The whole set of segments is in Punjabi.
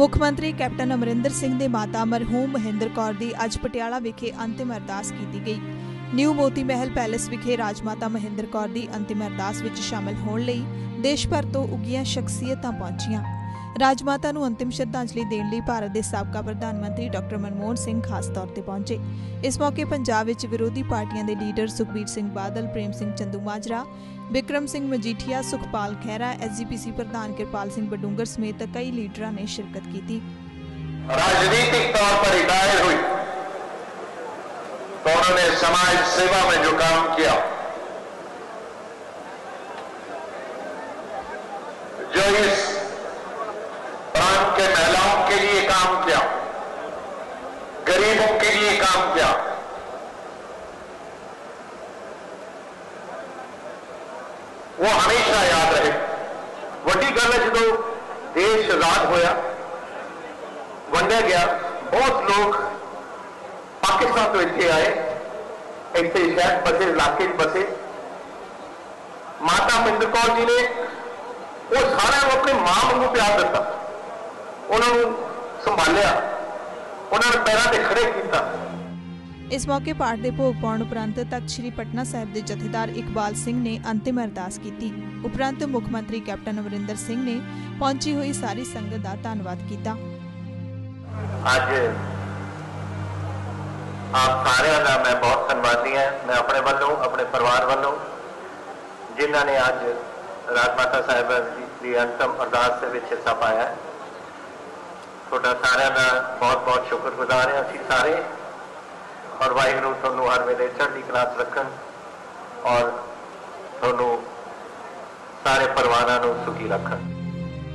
ਮੁੱਖ ਮੰਤਰੀ ਕੈਪਟਨ ਅਮਰਿੰਦਰ ਸਿੰਘ ਦੇ ਮਾਤਾ ਮਰਹੂਮ ਮਹਿੰਦਰ ਕੌਰ ਦੀ ਅੱਜ ਪਟਿਆਲਾ ਵਿਖੇ ਅੰਤਿਮ ਅਰਦਾਸ ਕੀਤੀ ਗਈ। ਨਿਊ ਮੋਤੀ ਮਹਿਲ ਪੈਲੇਸ ਵਿਖੇ ਰਾਜਮਾਤਾ ਮਹਿੰਦਰ ਕੌਰ ਦੀ ਅੰਤਿਮ ਅਰਦਾਸ ਵਿੱਚ ਸ਼ਾਮਲ ਹੋਣ ਲਈ ਦੇਸ਼ ਭਰ ਤੋਂ ਉੱਗੀਆਂ ਸ਼ਖਸੀਅਤਾਂ ਪਹੁੰਚੀਆਂ। ਰਾਜਮਾਤਾ ਨੂੰ ਅੰਤਿਮ ਸ਼ਰਧਾਂਜਲੀ ਦੇਣ ਲਈ ਭਾਰਤ ਦੇ ਸਾਬਕਾ ਪ੍ਰਧਾਨ ਮੰਤਰੀ ਡਾਕਟਰ ਮਨਮੋਹਨ ਸਿੰਘ ਖਾਸ ਤੌਰ ਤੇ ਪਹੁੰਚੇ ਇਸ ਮੌਕੇ ਪੰਜਾਬ ਵਿੱਚ ਵਿਰੋਧੀ ਪਾਰਟੀਆਂ ਦੇ ਲੀਡਰ ਸੁਖਬੀਰ ਸਿੰਘ ਬਾਦਲ ਪ੍ਰੇਮ ਸਿੰਘ ਚੰਦੂ ਮਾਜਰਾ ਵਿਕਰਮ ਸਿੰਘ ਮਜੀਠੀਆ ਸੁਖਪਾਲ ਖਹਿਰਾ ਐਸਜੀਪੀਸੀ ਪ੍ਰਧਾਨ ਕਿਰਪਾਲ ਸਿੰਘ ਬਡੂੰਗਰ ਸਮੇਤ ਕਈ ਲੀਡਰਾਂ ਨੇ ਸ਼ਿਰਕਤ ਕੀਤੀ राजनीतिक तौर पर रिटायर हुई तो उन्होंने समाज सेवा में जो काम किया जो इस memungkiri Ka'bah. ਉਹ ਹਮੇਸ਼ਾ ਯਾਦ ਰਹੇ। ਵੱਡੀ ਗੱਲ ਹੈ ਜਦੋਂ ਦੇਸ਼ ਆਜ਼ਾਦ ਹੋਇਆ, ਵੰਡਿਆ ਗਿਆ, ਬਹੁਤ ਲੋਕ ਪਾਕਿਸਤਾਨ ਤੋਂ ਇੱਥੇ ਆਏ। ਇੱਥੇ ਸ਼ਹਿਰ ਬਸੇ, ਇਲਾਕੇ ਵਿੱਚ ਬਸੇ। ਮਾਤਾ ਪਿੰਦਰ ਕੌਰ ਜੀ ਨੇ ਉਹ ਸਾਰਿਆਂ ਨੂੰ ਆਪਣੀ ਮਾਂ ਵਾਂਗੂ ਪਿਆਰ ਦਿੱਤਾ। ਉਹਨਾਂ ਨੂੰ ਸੰਭਾਲਿਆ। ਉਹਨਾਂ ਨੂੰ ਪੈਰਾਂ ਤੇ ਖੜੇ ਕੀਤਾ। ਇਸ ਮੌਕੇ ਪਾਠ ਦੇ ਭੋਗ ਪਾਉਣ ਉਪਰੰਤ ਤਖਤ ਸ੍ਰੀ ਪਟਨਾ ਸਾਹਿਬ ਦੇ ਜਥੇਦਾਰ ਇਕਬਾਲ ਸਿੰਘ ਨੇ ਅੰਤਿਮ ਅਰਦਾਸ ਕੀਤੀ। ਉਪਰੰਤ ਮੁੱਖ ਮੰਤਰੀ ਕੈਪਟਨ ਅਮਰਿੰਦਰ ਸਿੰਘ ਨੇ ਪਹੁੰਚੀ ਹੋਈ ਸਾਰੀ ਸੰਗਤ ਦਾ ਧੰਨਵਾਦ ਕੀਤਾ। ਅੱਜ ਆਪ ਸਾਰਿਆਂ ਦਾ ਮੈਂ ਬਹੁਤ ਧੰਨਵਾਦੀ ਹਾਂ। ਮੈਂ ਆਪਣੇ ਵੱਲੋਂ ਆਪਣੇ ਪਰਿਵਾਰ ਵੱਲੋਂ ਜਿਨ੍ਹਾਂ ਨੇ ਅੱਜ ਰਾਜ ਮਾਤਾ ਸਾਹਿਬ ਦੀ ਅੰਤਮ ਅਰਦਾਸ ਦੇ ਵਿੱਚ ਹਿੱਸਾ ਪਾਇਆ ਹੈ। ਤੁਹਾਡਾ ਸਾਰਿਆਂ ਦਾ ਬਹੁਤ ਬਹੁਤ ਸ਼ੁਕਰਗੁਜ਼ਾਰ ਹਾਂ ਅਸੀਂ ਸਾਰੇ। ਔਰ ਵਾਹਿਗੁਰੂ ਤੁਹਾਨੂੰ ਹਰ ਵੇਲੇ ਚੜ੍ਹਦੀ ਕਲਾ 'ਚ ਰੱਖਣ ਔਰ ਤੁਹਾਨੂੰ ਸਾਰੇ ਪਰਿਵਾਰਾਂ ਨੂੰ ਸੁਖੀ ਰੱਖਣ।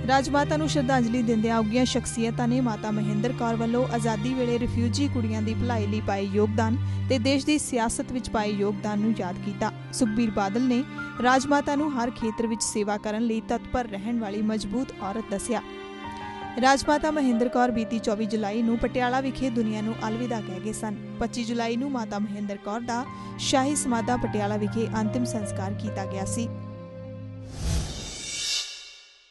ਰਾਜਮਾਤਾ ਨੂੰ ਸ਼ਰਧਾਂਜਲੀ ਦਿੰਦਿਆਂ ਉੱਗੀਆਂ ਸ਼ਖਸੀਅਤਾਂ ਨੇ ਮਾਤਾ ਮਹਿੰਦਰ ਕੌਰ ਵੱਲੋਂ ਆਜ਼ਾਦੀ ਵੇਲੇ ਰਿਫਿਊਜੀ ਕੁੜੀਆਂ ਦੀ ਭਲਾਈ ਲਈ ਪਾਏ ਯੋਗਦਾਨ ਤੇ ਦੇਸ਼ ਦੀ ਸਿਆਸਤ ਵਿੱਚ ਪਾਏ ਯੋਗਦਾਨ ਨੂੰ ਯਾਦ ਕੀਤਾ। ਸੁਖਬੀਰ ਬਾਦਲ ਨੇ ਰਾਜਮਾਤਾ ਨੂੰ ਹਰ ਖੇਤਰ ਵਿੱਚ ਸੇਵਾ ਕਰਨ ਲਈ ਤਤਪਰ ਰਹਿਣ ਵਾਲੀ ਮਜ਼ਬੂਤ ਔਰਤ ਦੱਸਿਆ। ਰਾਜਮਾਤਾ ਮਹਿੰਦਰ ਕੌਰ ਬੀਤੀ 24 ਜੁਲਾਈ ਨੂੰ ਪਟਿਆਲਾ ਵਿਖੇ ਦੁਨੀਆ ਨੂੰ ਅਲਵਿਦਾ ਕਹਿ ਗਏ ਸਨ। 25 ਜੁਲਾਈ ਨੂੰ ਮਾਤਾ ਮਹਿੰਦਰ ਕੌਰ ਦਾ ਸ਼ਾਹੀ ਸਮਾਧਾ ਪਟਿਆਲਾ ਵਿਖੇ ਅੰਤਿਮ ਸੰਸਕਾਰ ਕੀਤਾ ਗਿਆ ਸੀ।